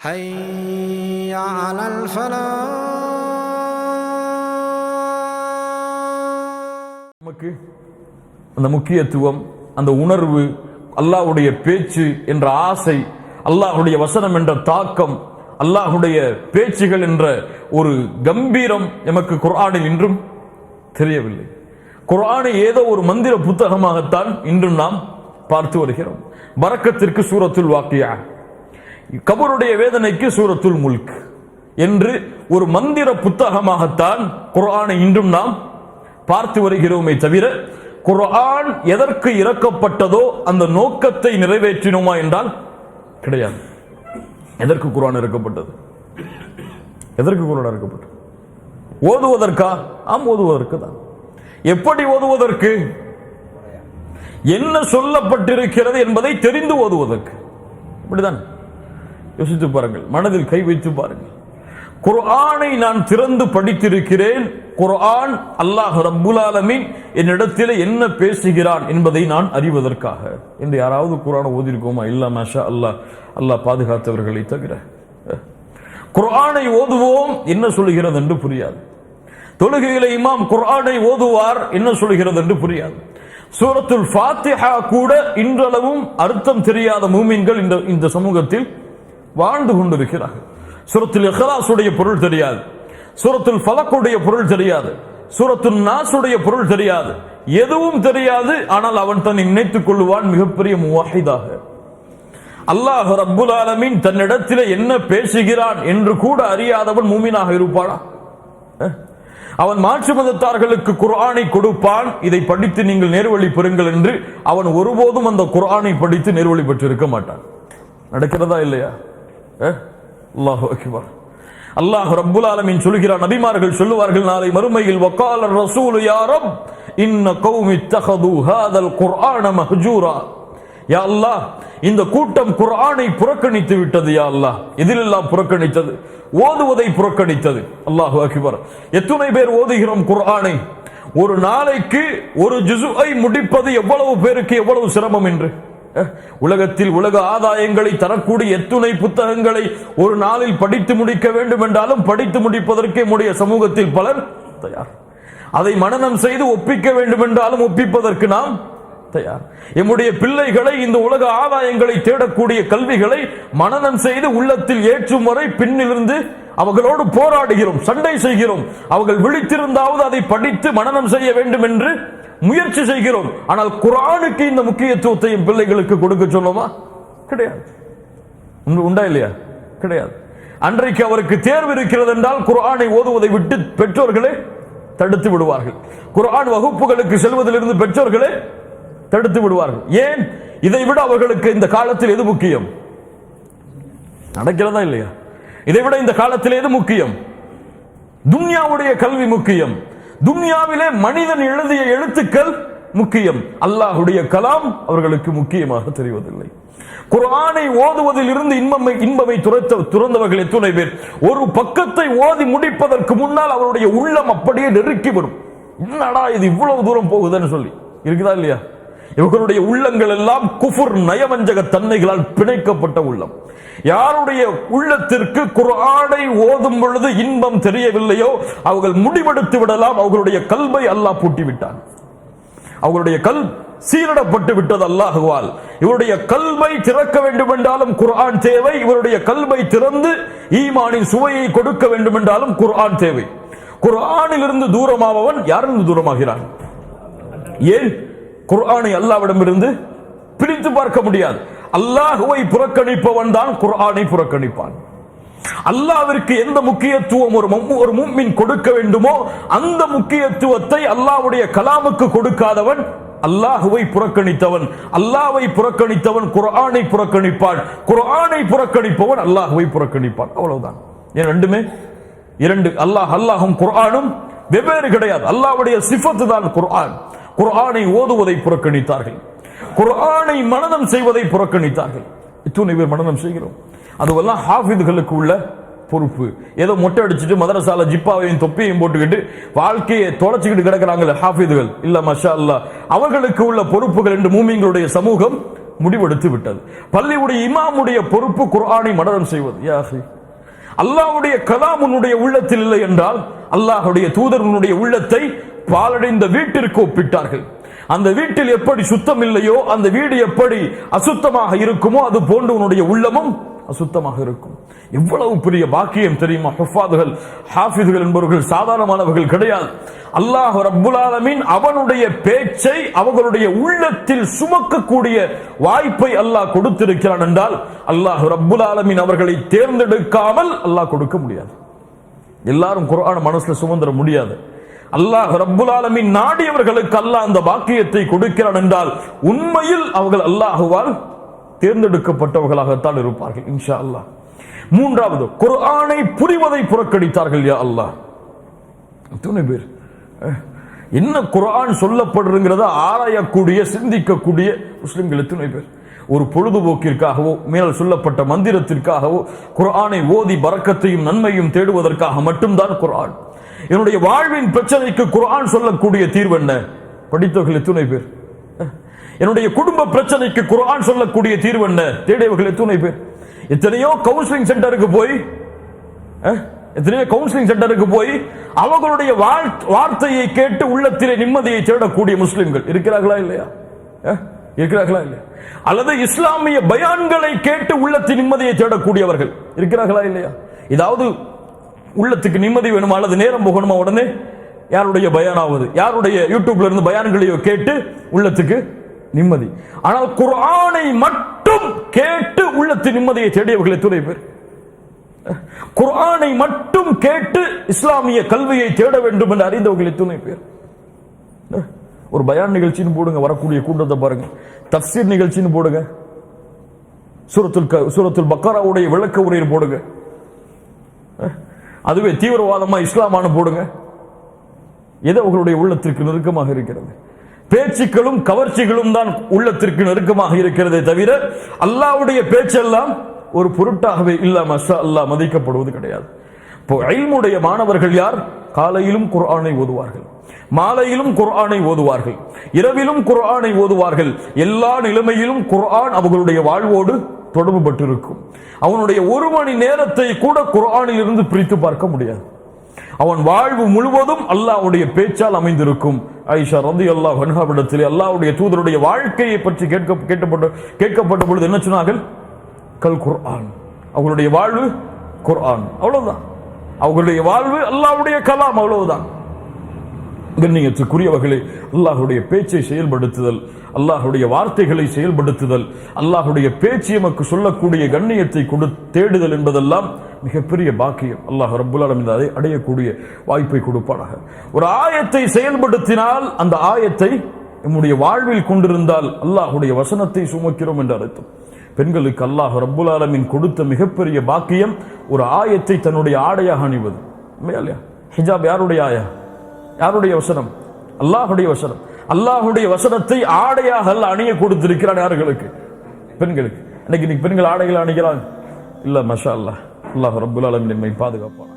حي على الفلاح நமக்கு அந்த முக்கியத்துவம் அந்த உணர்வு அல்லாஹ்வுடைய பேச்சு என்ற ஆசை அல்லாஹ்வுடைய வசனம் என்ற தாக்கம் அல்லாஹ்வுடைய பேச்சுகள் என்ற ஒரு கம்பீரம் எமக்கு குர்ஆனில் இன்றும் தெரியவில்லை குர்ஆனை ஏதோ ஒரு மந்திர புத்தகமாகத்தான் இன்றும் நாம் பார்த்து வருகிறோம் பரக்கத்திற்கு சூரத்துல் வாக்கியா கபருடைய வேதனைக்கு சூரத்துல் முல்க் என்று ஒரு மந்திர புத்தகமாகத்தான் குர்ஆனை இன்றும் நாம் பார்த்து வருகிறோமே தவிர குர்ஆன் எதற்கு இறக்கப்பட்டதோ அந்த நோக்கத்தை நிறைவேற்றினோமா என்றால் கிடையாது. எதற்கு குரான் இறக்கப்பட்டது? எதற்கு குரான் இறக்கப்பட்டது? ஓதுவதற்கா? ஆம் ஓதுவதற்கு தான். எப்படி ஓதுவதற்கு? என்ன சொல்லப்பட்டிருக்கிறது என்பதை தெரிந்து ஓதுவதற்கு. இப்படிதான். யோசித்து பாருங்கள் மனதில் கை வைத்து பாருங்கள். குர்ஆனை நான் திறந்து படித்திருக்கிறேன். குர்ஆன் அல்லாஹ் ரப்புல் ஆலமீன் என்னிடத்தில் என்ன பேசுகிறான் என்பதை நான் அறிவதற்காக. என்று யாராவது குரானை ஓதிருக்கோமா? இல்ல மாஷா அல்லாஹ் அல்லாஹ் பாதுகாத்தவர்களை தவிர. குர்ஆனை ஓதுவோம் என்ன சொல்லுகிறது என்று புரியாது. தொழுகையில இமாம் குர்ஆனை ஓதுவார் என்ன சொல்லுகிறது என்று புரியாது. சூரத்துல் ஃபாத்திஹா கூட இன்றளவும் அர்த்தம் தெரியாத மூமின்கள் இந்த இந்த சமூகத்தில் வாழ்ந்து கொண்டிருக்கிறார்கள். சுரத்தில் இஹ்லாஸுடைய பொருள் தெரியாது. சுரத்தில் ஃபலக்குடைய பொருள் தெரியாது. சூரத்துல் நாசுடைய பொருள் தெரியாது. எதுவும் தெரியாது. ஆனால் அவன் தன்னை நினைத்துக் கொள்வான் மிகப்பெரிய முவாஹிதாக. அல்லாஹ் ரப்புல் ஆலமீன் தன்னிடத்தில் என்ன பேசுகிறான் என்று கூட அறியாதவன் மூமினாக இருப்பானா? அவன் மாற்று மதத்தார்களுக்கு குர்ஆனை கொடுப்பான். இதை படித்து நீங்கள் நேர்வழி பெறுங்கள் என்று அவன் ஒருபோதும் அந்த குர்ஆனை படித்து நேர்வழி பெற்றிருக்க மாட்டான். நடக்கிறதா இல்லையா? அல்லாஹு அக்பர். அல்லாஹ் ரப்புல் ஆலமீன் சொல்கிறார் நபிமார்கள் சொல்லுவார்கள் நாளை மறுமையில் வக்கால ரசூல் யாரம் இன்ன கௌமி தஹது ஹாதல் குர்ஆன மஹ்ஜூரா. யா அல்லாஹ் இந்த கூட்டம் குர்ஆனை புறக்கணித்து விட்டது யா அல்லாஹ். எதிலெல்லாம் புறக்கணித்தது? ஓதுவதை புறக்கணித்தது. அல்லாஹு அக்பர். எத்தனை பேர் ஓதுகிறோம் குர்ஆனை. ஒரு நாளைக்கு ஒரு ஜுசுஐ முடிப்பது எவ்வளவு பேருக்கு எவ்வளவு சிரமம் என்று? உலகத்தில் உலக ஆதாயங்களை தரக்கூடிய எத்துணை புத்தகங்களை ஒரு நாளில் படித்து முடிக்க வேண்டும் என்றாலும் படித்து முடிப்பதற்கே நம்முடைய சமூகத்தில் பலர் தயார். அதை மனநம் செய்து ஒப்பிக்க வேண்டும் என்றாலும் ஒப்பிப்பதற்கு நாம் தயார். எம்முடைய பிள்ளைகளை இந்த உலக ஆதாயங்களை தேடக்கூடிய கல்விகளை மனநம் செய்து உள்ளத்தில் ஏற்றும் வரை பின்னிலிருந்து அவர்களோடு போராடுகிறோம் சண்டை செய்கிறோம். அவர்கள் விழித்திருந்தாவது அதை படித்து மனநம் செய்ய வேண்டும் என்று முயற்சி செய்கிறோம். ஆனால் குரானுக்கு இந்த முக்கியத்துவத்தையும் பிள்ளைகளுக்கு கொடுக்க சொல்லுமா கிடையாது. உண்டா இல்லையா? கிடையாது. அன்றைக்கு அவருக்கு தேர்வு இருக்கிறது என்றால் குரானை ஓதுவதை விட்டு பெற்றோர்களே தடுத்து விடுவார்கள். குரான் வகுப்புகளுக்கு செல்வதிலிருந்து பெற்றோர்களே தடுத்து விடுவார்கள். ஏன்? இதை விட அவர்களுக்கு இந்த காலத்தில் எது முக்கியம்? நடக்கிறதா இல்லையா? இதை விட இந்த காலத்தில் எது முக்கியம்? துன்யாவுடைய கல்வி முக்கியம். துன்யாவிலே மனிதன் எழுதிய எழுத்துக்கள் முக்கியம். அல்லாஹுடைய கலாம் அவர்களுக்கு முக்கியமாக தெரிவதில்லை. குரானை ஓதுவதில் இருந்து இன்பமை இன்பமை துரத்த துறந்தவர்கள் எத்துணை பேர்? ஒரு பக்கத்தை ஓதி முடிப்பதற்கு முன்னால் அவருடைய உள்ளம் அப்படியே நெருக்கி வரும். என்னடா இது இவ்வளவு தூரம் போகுதுன்னு சொல்லி. இருக்குதா இல்லையா? இவர்களுடைய உள்ளங்கள் எல்லாம் குஃபுர் நயவஞ்சக தன்மைகளால் பிணைக்கப்பட்ட உள்ளம். யாருடைய உள்ளத்திற்கு குர்ஆனை ஓதும் பொழுது இன்பம் தெரியவில்லையோ அவர்கள் முடிவெடுத்து விடலாம். அவர்களுடைய கல்வை அல்லாஹ் பூட்டி விட்டான் அவர்களுடைய கல் சீரிடப்பட்டு விட்டது அல்லாஹுவால். இவருடைய கல்வை திறக்க வேண்டும் என்றாலும் குர்ஆன் தேவை. இவருடைய கல்வை திறந்து ஈமானின் சுவையை கொடுக்க வேண்டும் என்றாலும் குர்ஆன் தேவை. குர்ஆனிலிருந்து தூரமாவன் தூரமாபவன் யாரிலிருந்து தூரமாகிறான்? ஏன்? குர்ஆனை அல்லாவிடமிருந்து பிரித்து பார்க்க முடியாது. அல்லாஹுவை புறக்கணிப்பவன் தான் குர்ஆனை புறக்கணிப்பான். அல்லாவிற்கு எந்த முக்கியத்துவம் ஒரு ஒரு மும்மின் கொடுக்க வேண்டுமோ அந்த முக்கியத்துவத்தை அல்லாஹ்வுடைய கலாமுக்கு கொடுக்காதவன் அல்லாஹுவை புறக்கணித்தவன். அல்லாவை புறக்கணித்தவன் குர்ஆனை புறக்கணிப்பான். குர்ஆனை புறக்கணிப்பவன் அல்லாஹுவை புறக்கணிப்பான். அவ்வளவுதான். ஏன் ரெண்டுமே? இரண்டு. அல்லாஹ் அல்லாஹும் குர்ஆனும் வெவ்வேறு கிடையாது. அல்லாஹ்வுடைய சிஃபத்து தான் குர்ஆன். குர்ஆனை ஓதுவதை புறக்கணித்தார்கள். குர்ஆனை மனனம் செய்வதை புறக்கணித்தார்கள். இத்தனை பேர் மனனம் செய்கிறோம். அதுவெல்லாம் ஹாஃபிதுகளுக்கு உள்ள பொறுப்பு. ஏதோ மொட்டை அடிச்சுட்டு மதரசால ஜிப்பாவையும் தொப்பியையும் போட்டுக்கிட்டு வாழ்க்கையை தொலைச்சிக்கிட்டு கிடக்கிறாங்களே ஹாஃபிதுகள். இல்ல மஷா அல்லா அவர்களுக்கு உள்ள பொறுப்புகள் என்று மூமிங்களுடைய சமூகம் முடிவெடுத்து விட்டது. பள்ளியுடைய இமாமுடைய பொறுப்பு குர்ஆனை மனனம் செய்வது. யாசி அல்லாஹுடைய கலாம் உன்னுடைய உள்ளத்தில் இல்லை என்றால் அல்லாஹ்வுடைய தூதர் உன்னுடைய உள்ளத்தை பாலடைந்த வீட்டிற்கு ஒப்பிட்டார்கள். அந்த வீட்டில் எப்படி சுத்தம் இல்லையோ அந்த வீடு எப்படி அசுத்தமாக இருக்குமோ அது போன்று உன்னுடைய உள்ளமும் அசுத்தமாக இருக்கும். எவ்வளவு பெரிய பாக்கியம் தெரியுமா? ஹஃபாதுகள் ஹாஃபிதுகள் என்பவர்கள் சாதாரணமானவர்கள் கிடையாது. அல்லாஹ் ரப்புல் ஆலமீன் அவனுடைய பேச்சை அவர்களுடைய உள்ளத்தில் சுமக்கக்கூடிய வாய்ப்பை அல்லாஹ் கொடுத்திருக்கிறான் என்றால் அல்லாஹ் ரப்புல் ஆலமீன் அவர்களை தேர்ந்தெடுக்காமல் அல்லாஹ் கொடுக்க முடியாது. எல்லாரும் குரான மனசுல சுமந்திர முடியாது. அல்லாஹ் ரப்புல் ஆலமின் நாடியவர்களுக்கு அல்லாஹ் அந்த பாக்கியத்தை கொடுக்கிறான் என்றால் உண்மையில் அவர்கள் அல்லாஹுவால் தேர்ந்தெடுக்கப்பட்டவர்களாகத்தான் இருப்பார்கள் இன்ஷா அல்லாஹ் மூன்றாவது குர்ஆனை புரிவதை புறக்கணித்தார்கள் யா அல்லாஹ். எத்தனை பேர்? என்ன குர்ஆன் சொல்லப்படுறங்கிறத ஆராயக்கூடிய சிந்திக்கக்கூடிய முஸ்லிம்கள் எத்தனை பேர்? ஒரு பொழுதுபோக்கிற்காகவோ மேல் சொல்லப்பட்ட மந்திரத்திற்காகவோ குர்ஆனை ஓதி பறக்கத்தையும் நன்மையும் தேடுவதற்காக மட்டும்தான் குர்ஆன். என்னுடைய வாழ்வின் பிரச்சனைக்கு குரான் சொல்லக்கூடிய தீர்வு என்ன? படித்தவர்கள் எத்தனை பேர்? என்னுடைய குடும்ப பிரச்சனைக்கு குரான் சொல்லக்கூடிய தீர்வு என்ன? தேடியவர்கள் எத்தனை பேர்? எத்தனையோ கவுன்சிலிங் சென்டருக்கு போய் எத்தனையோ கவுன்சிலிங் சென்டருக்கு போய் அவர்களுடைய வார்த்தையை கேட்டு உள்ளத்திலே நிம்மதியை தேடக்கூடிய முஸ்லிம்கள் இருக்கிறார்களா இல்லையா? இருக்கிறார்களா இல்லையா? அல்லது இஸ்லாமிய பயான்களை கேட்டு உள்ளத்தின் நிம்மதியை தேடக்கூடியவர்கள் இருக்கிறார்களா இல்லையா? ஏதாவது உள்ளத்துக்கு நிம்மதி வேணுமா அல்லது நேரம் போகணுமா உடனே? யாருடைய பயானாவது? யாருடைய யூடியூப்ல இருந்து பயான்களையோ கேட்டு உள்ளத்துக்கு நிம்மதி. ஆனால் குரானை மட்டும் கேட்டு உள்ளத்து நிம்மதியை தேடியவர்கள் எத்தனை பேர்? குரானை மட்டும் கேட்டு இஸ்லாமிய கல்வியை தேட வேண்டும் என்று அறிந்தவர்கள் எத்தனை பேர்? ஒரு பயான் நிகழ்ச்சின்னு போடுங்க வரக்கூடிய கூட்டத்தை பாருங்க. தப்சீர் நிகழ்ச்சின்னு போடுங்க. சூரத்துல் க- சூரத்துல் பக்காராவுடைய விளக்க உரையில் போடுங்க. அதுவே தீவிரவாதமா இஸ்லாமானு போடுங்க எது அவர்களுடைய உள்ளத்திற்கு நெருக்கமாக இருக்கிறது? பேச்சுக்களும் கவர்ச்சிகளும் தான் உள்ளத்திற்கு நெருக்கமாக இருக்கிறதே தவிர அல்லாஹ்வுடைய பேச்செல்லாம் ஒரு பொருட்டாகவே இல்லாம அல்லாஹ் மதிக்கப்படுவது கிடையாது. இப்போ ஐல்முடைய மாணவர்கள் யார்? காலையிலும் குர்ஆனை ஓதுவார்கள். மாலையிலும் குர்ஆனை ஓதுவார்கள். இரவிலும் குர்ஆனை ஓதுவார்கள். எல்லா நிலைமையிலும் குர்ஆன் அவர்களுடைய வாழ்வோடு தொடர்பு பட்டிருக்கும் அவனுடைய ஒரு மணி நேரத்தை கூட குரானில் இருந்து பிரித்து பார்க்க முடியாது. அவன் வாழ்வு முழுவதும் அல்லாஹ்வுடைய பேச்சால் அமைந்திருக்கும். ஐஷா ரந்தி அல்லாஹ் வன்ஹாவிடத்தில் அல்லாஹ்வுடைய தூதருடைய வாழ்க்கையை பற்றி கேட்க கேட்கப்பட்ட கேட்கப்பட்ட பொழுது என்ன சொன்னார்கள்? கல் குர்ஆன். அவர்களுடைய வாழ்வு குர்ஆன். அவ்வளவுதான். அவர்களுடைய வாழ்வு அல்லாஹ்வுடைய கலாம் அவ்வளவுதான். கண்ணியத்துக்குரியவர்களே அல்லாஹுடைய பேச்சை செயல்படுத்துதல் அல்லாஹுடைய வார்த்தைகளை செயல்படுத்துதல் அல்லாஹுடைய பேச்சு எமக்கு சொல்லக்கூடிய கண்ணியத்தை கொடு தேடுதல் என்பதெல்லாம் மிகப்பெரிய பாக்கியம். அல்லாஹ் ரபுல்லாலம் அதை அடையக்கூடிய வாய்ப்பை கொடுப்பானாக. ஒரு ஆயத்தை செயல்படுத்தினால் அந்த ஆயத்தை நம்முடைய வாழ்வில் கொண்டிருந்தால் அல்லாஹ்வுடைய வசனத்தை சுமக்கிறோம் என்று அர்த்தம். பெண்களுக்கு அல்லாஹ் ரப்புல் கொடுத்த மிகப்பெரிய பாக்கியம் ஒரு ஆயத்தை தன்னுடைய ஆடையாக அணிவது. உண்மையா இல்லையா? ஹிஜாப் யாருடைய ஆயா? யாருடைய வசனம்? அல்லாஹுடைய வசனம். அல்லாஹுடைய வசனத்தை ஆடையாக அல்ல அணிய கொடுத்திருக்கிறான் யார்களுக்கு? பெண்களுக்கு. இன்னைக்கு இன்னைக்கு பெண்கள் ஆடைகள் அணிகிறாங்க. இல்ல மஷா அல்லா அல்லாஹ் ரபுல் அலமின் பாதுகாப்பான்.